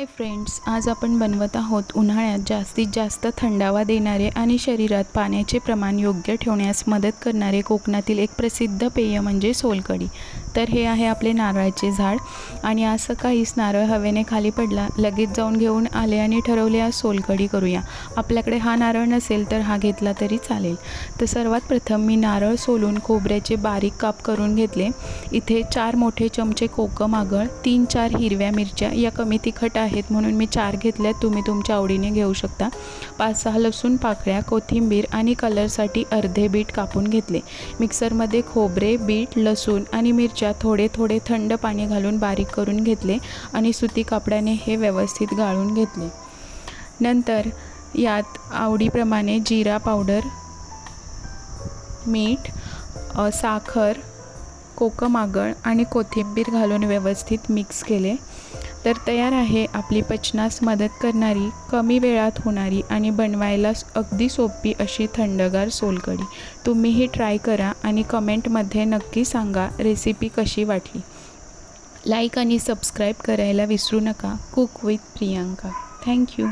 Hi friends आज आपण बनवत आहोत उन्हाळ्यात जास्तीत जास्त थंडावा देणारे आणि शरीरात पाण्याचे प्रमाण योग्य ठेवण्यास मदत करणारे कोकणातील एक प्रसिद्ध पेय म्हणजे सोलकढी. तर हे आहे आपले नारळाचे झाड. आणि आज सकाळीच नारळ हवेने खाली पडला लगेच जाऊन घेऊन आले आणि ठरवले आज सोलकढी करूया. आपल्याकडे हा नारळ नसेल तर हा घेतला तरी चालेल. तर सर्वात प्रथम मी नारळ सोलून खोबऱ्याचे बारीक काप करून घेतले. इथे चार मोठे चमचे कोकम आगळ तीन चार हिरव्या मिरच्या या कमी तिखट आहेत म्हणून मी चार घेतल्या तुम्ही तुमच्या आवडीने घेऊ शकता. पाच सहा लसूण पाकळ्या कोथिंबीर आणि कलरसाठी अर्धे बीट कापून घेतले. मिक्सरमध्ये खोबरे बीट लसूण आणि मिरच्या थोडे थोडे थंड पाणी घालून बारीक करून घेतले आणि सुती कापडाने हे व्यवस्थित गाळून घेतले. नंतर यात आवडीप्रमाणे जिरा पावडर मीठ साखर कोकम आगळ आणि कोथिंबीर घालून व्यवस्थित मिक्स केले. तर तयार आहे आपली पचनास मदत करणारी कमी वेळात होणारी आणि बनवायला अगदी सोपी अशी थंडगार सोलकढी. तुम्हीही ट्राय करा आणि कमेंटमध्ये नक्की सांगा रेसिपी कशी वाटली. लाईक आणि सबस्क्राईब करायला विसरू नका. Cook with Priyanka. Thank you.